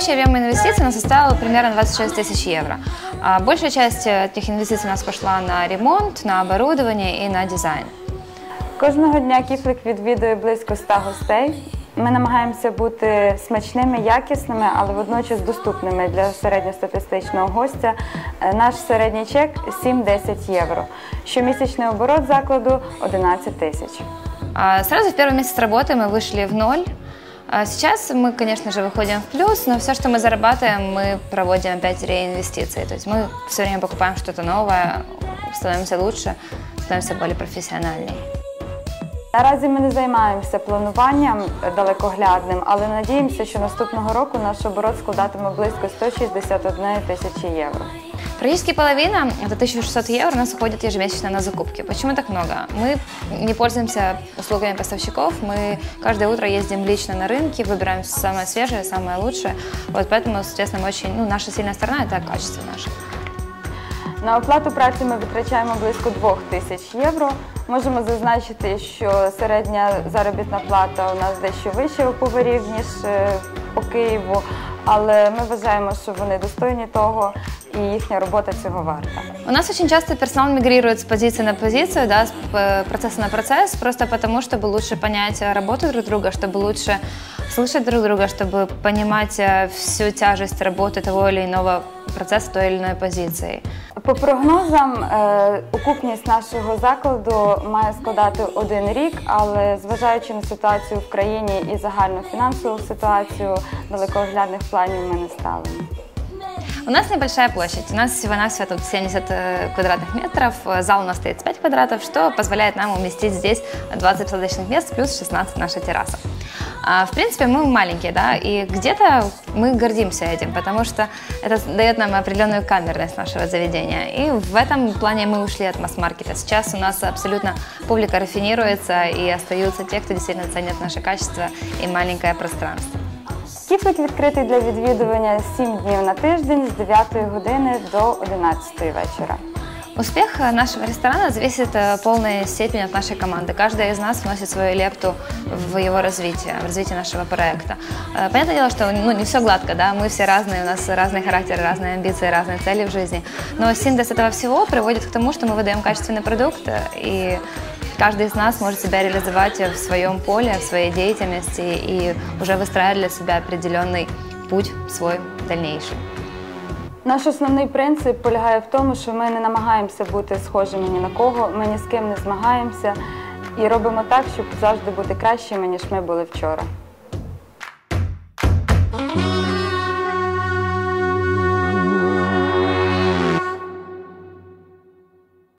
Общий объем инвестиций у нас составил примерно 26 тысяч евро. А большая часть э, этих инвестиций у нас пошла на ремонт, на оборудование и на дизайн. Кожного дня кіфлик відвідує близько 100 гостей. Ми намагаємося бути смачними, якісними, але водночас доступними для середньостатистичного гостя. Е, Наш середній чек 7-10 євро. Щомісячний оборот закладу 11 тисяч. А Сразу в первый месяц работы мы вышли в ноль. А Сейчас мы, конечно же, выходим в плюс, но все, что мы зарабатываем, мы проводим опять реинвестиции. То есть мы все время покупаем что-то новое, становимся лучше, становимся более профессиональней. Наразі ми не займаємося плануванням далекоглядним, але надіємося, що наступного року наш оборот складатиме близько 161 тисячі євро. Практически половина, это 1600 евро, у нас уходит ежемесячно на закупки. Почему так много? Мы не пользуемся услугами поставщиков, мы каждое утро ездим лично на рынки, выбираем самое свежее, самое лучшее. Вот поэтому, соответственно, мы очень, ну, наша сильная сторона – это качество наше. На оплату праці ми витрачаємо близько 2 тисяч євро. Можемо зазначити, що середня заробітна плата у нас дещо вища у поварів, ніж е, по Києву, але ми вважаємо, що вони достойні того і їхня робота цього варта. У нас очень часто персонал мигрирует с позиции на позицию, да, с п- процесса на процесс, просто потому, чтобы лучше понять э, работу друг друга, чтобы лучше слышать друг друга, чтобы понимать э, всю тяжесть работы того или иного процесса, той или иной позиции. По прогнозам, е, окупність нашого закладу має складати один рік, але зважаючи на ситуацію в країні і загальну фінансову ситуацію, далекоглядних планів ми не ставимо. У нас небольшая площадь, у нас всего-навсего тут 70 э, квадратных метров, зал у нас 35 квадратов, что позволяет нам уместить здесь 20 посадочных мест плюс 16 наша терраса. А, В принципе, мы маленькие, да, и где-то мы гордимся этим, потому что это дает нам определенную камерность нашего заведения. И в этом плане мы ушли от масс-маркета. Сейчас у нас абсолютно публика рафинируется, и остаются те, кто действительно ценит наше качество и маленькое пространство. Кіфлик відкритий для відвідування 7 днів на тиждень з 9 години до 11 вечора. Успех э, нашего ресторана зависит э, в полной степени от нашей команды. Каждая из нас вносит свою лепту в его развитие, в развитие нашего проекта. Э, Понятное дело, что ну, не все гладко, да, мы все разные, у нас разный характер, разные амбиции, разные цели в жизни. Но синтез этого всего приводит к тому, что мы выдаем качественный продукт, э, и каждый из нас может себя реализовать в своем поле, в своей деятельности и уже выстраивать для себя определенный путь свой дальнейший. Наш основний принцип полягає в тому, що ми не намагаємося бути схожими ні на кого, ми ні з ким не змагаємося і робимо так, щоб завжди бути кращими, ніж ми були вчора. Thank